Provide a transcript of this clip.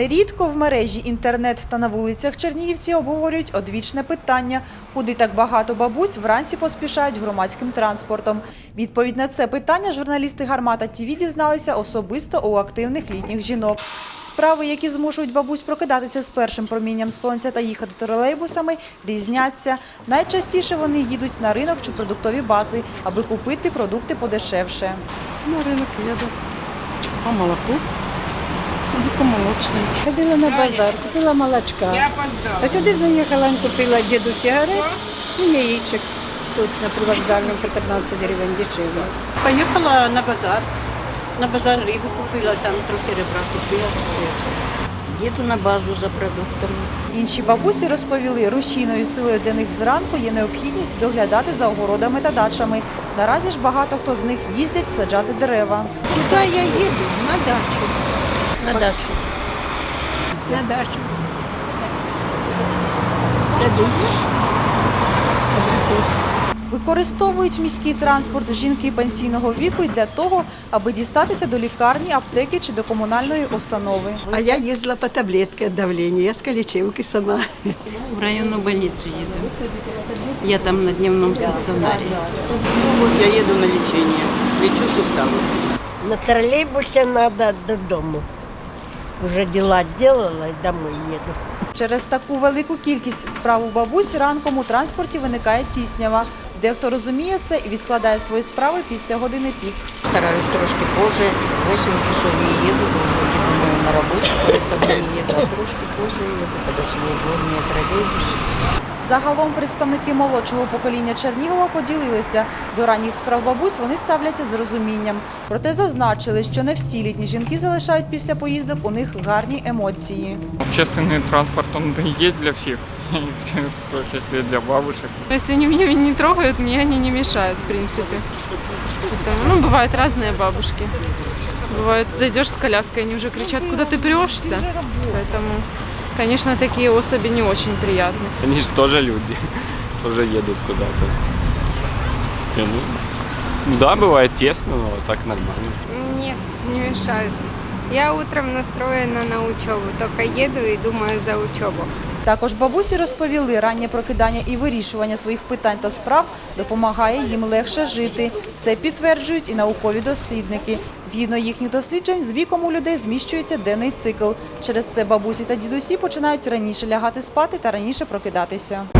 Нерідко в мережі інтернет та на вулицях Чернігівці обговорюють одвічне питання, куди так багато бабусь вранці поспішають громадським транспортом. Відповідь на це питання журналісти Гармата ТІВІ дізналися особисто у активних літніх жінок. Справи, які змушують бабусь прокидатися з першим промінням сонця та їхати тролейбусами, різняться. Найчастіше вони їдуть на ринок чи продуктові бази, аби купити продукти подешевше. На рынок еду. По молоку. По. Ходила на базар, купила молочка. А сюди заїхала, купила діду сигарет і яєчок. Тут на привокзальному по 13 гривень дешево. Поехала на базар. На базар рибу купила, там трохи ребра купила. Це. Їду на базу за продуктами. Інші бабусі розповіли, рушійною силою для них зранку є необхідність доглядати за огородами та дачами. Наразі ж багато хто з них їздять саджати дерева. Куди я їду? На дачу. На дачу. На дачу. Використовують міський транспорт жінки пенсійного віку для того, аби дістатися до лікарні, аптеки чи до комунальної установи. А я їздила по таблетке от давления, я з Калічевки сама. В районну больницу їду. Я там на дневном стаціонарі. Я еду на лечение, лечу суставы. На троллейбусе надо додому. Уже діла делала і домой їду. Через таку велику кількість справ у бабусь ранком у транспорті виникає тіснява. Дехто розуміє це і відкладає свої справи після години пік. Стараюсь трошки позже, 8 часов не їду, думаю, на роботу, тому не їду, а трошки позже їду, когда сьогодні троллейбус. Загалом представники молодшого покоління Чернігова поділилися. До ранніх справ бабусь вони ставляться з розумінням. Проте зазначили, що не всі літні жінки залишають після поїздок у них гарні емоції. Общественный транспорт, он и есть для всех, и в том числе для бабушек. Если они меня не трогают, мне они не мешают, в принципе. Поэтому, ну, бывают разные бабушки. Бывает, зайдешь с коляской, они уже кричат, куда ты прешься. Поэтому, конечно, такие особи не очень приятны. Они же тоже люди, тоже едут куда-то. Не, Ну, да, бывает тесно, но так нормально. Нет, не мешают. Я утром настроена на учебу, только еду и думаю за учебу. Також бабусі розповіли, раннє прокидання і вирішування своїх питань та справ допомагає їм легше жити. Це підтверджують і наукові дослідники. Згідно їхніх досліджень, з віком у людей зміщується денний цикл. Через це бабусі та дідусі починають раніше лягати спати та раніше прокидатися.